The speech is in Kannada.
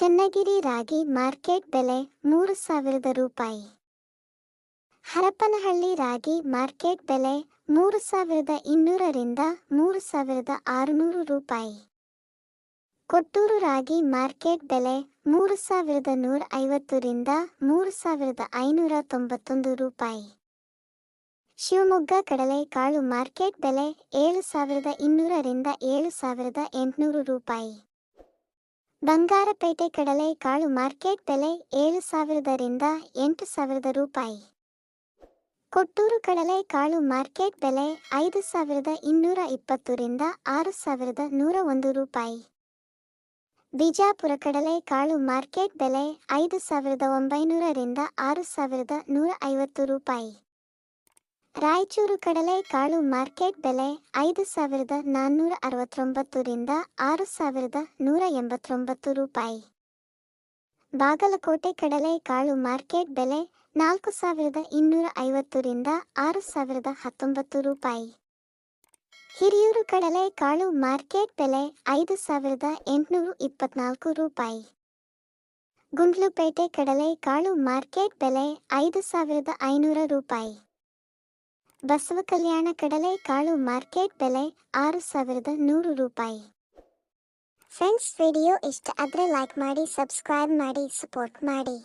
ಚನ್ನಗಿರಿ ರಾಗಿ ಮಾರ್ಕೆಟ್ ಬೆಲೆ ಮೂರು ಸಾವಿರದ ರೂಪಾಯಿ. ಹರಪನಹಳ್ಳಿ ರಾಗಿ ಮಾರ್ಕೆಟ್ ಬೆಲೆ ಮೂರು ಸಾವಿರದ ಇನ್ನೂರರಿಂದ ಮೂರು ಸಾವಿರದ ಆರುನೂರು ರೂಪಾಯಿ. ಕೊಟ್ಟೂರು ರಾಗಿ ಮಾರ್ಕೆಟ್ ಬೆಲೆ ಮೂರು ಸಾವಿರದ ನೂರ ಐವತ್ತರಿಂದ ಮೂರು ಸಾವಿರದ ಐನೂರ ತೊಂಬತ್ತೊಂದು ರೂಪಾಯಿ. ಶಿವಮೊಗ್ಗ ಕಡಲೆಕಾಳು ಮಾರ್ಕೆಟ್ ಬೆಲೆ ಏಳು ಸಾವಿರದ ಇನ್ನೂರರಿಂದ ಏಳು ಸಾವಿರದ ಎಂಟುನೂರು ರೂಪಾಯಿ. ಬಂಗಾರಪೇಟೆ ಕಡಲೆಕಾಳು ಮಾರ್ಕೆಟ್ ಬೆಲೆ ಏಳು ಸಾವಿರದರಿಂದ ಎಂಟು ಸಾವಿರದ ರೂಪಾಯಿ. ಕೊಟ್ಟೂರು ಕಡಲೆ ಕಾಳು ಮಾರ್ಕೆಟ್ ಬೆಲೆ ಐದು ಸಾವಿರದ ಇನ್ನೂರ ಇಪ್ಪತ್ತರಿಂದ ಆರು ಸಾವಿರದ ನೂರ ಒಂದು ರೂಪಾಯಿ. ಬಿಜಾಪುರ ಕಡಲೆಕಾಳು ಮಾರ್ಕೆಟ್ ಬೆಲೆ ಐದು ಸಾವಿರದ ಒಂಬೈನೂರರಿಂದ ಆರು ಸಾವಿರದ ನೂರ ಐವತ್ತು ರೂಪಾಯಿ. ರಾಯಚೂರು ಕಡಲೆಕಾಳು ಮಾರ್ಕೆಟ್ ಬೆಲೆ ಐದು ಸಾವಿರದ ನಾನ್ನೂರ ಅರವತ್ತೊಂಬತ್ತರಿಂದ ಆರು ಸಾವಿರದ ನೂರ ಎಂಬತ್ತೊಂಬತ್ತು ರೂಪಾಯಿ. ಬಾಗಲಕೋಟೆ ಕಡಲೆ ಕಾಳು ಮಾರ್ಕೆಟ್ ಬೆಲೆ ನಾಲ್ಕು ಸಾವಿರದ ಇನ್ನೂರ ಐವತ್ತರಿಂದ ಆರು ಸಾವಿರದ ಹತ್ತೊಂಬತ್ತು ರೂಪಾಯಿ. ಹಿರಿಯೂರು ಕಡಲೆ ಕಾಳು ಮಾರ್ಕೆಟ್ ಬೆಲೆ ಐದು ಸಾವಿರದ ಎಂಟುನೂರ ಇಪ್ಪತ್ನಾಲ್ಕು ರೂಪಾಯಿ. ಗುಂಡ್ಲುಪೇಟೆ ಕಡಲೆ ಕಾಳು ಮಾರ್ಕೆಟ್ ಬೆಲೆ ಐದು ಸಾವಿರದ ಐನೂರ ರೂಪಾಯಿ. ಬಸವ ಕಲ್ಯಾಣ ಕಡಲೆ ಕಾಳು ಮಾರ್ಕೆಟ್ ಬೆಲೆ ಆರು ಸಾವಿರದ ನೂರು ರೂಪಾಯಿ. ಫ್ರೆಂಡ್ಸ್ ವಿಡಿಯೋ ಇಷ್ಟ ಆದರೆ ಲೈಕ್ ಮಾಡಿ ಸಬ್ಸ್ಕ್ರೈಬ್ ಮಾಡಿ ಸಪೋರ್ಟ್ ಮಾಡಿ.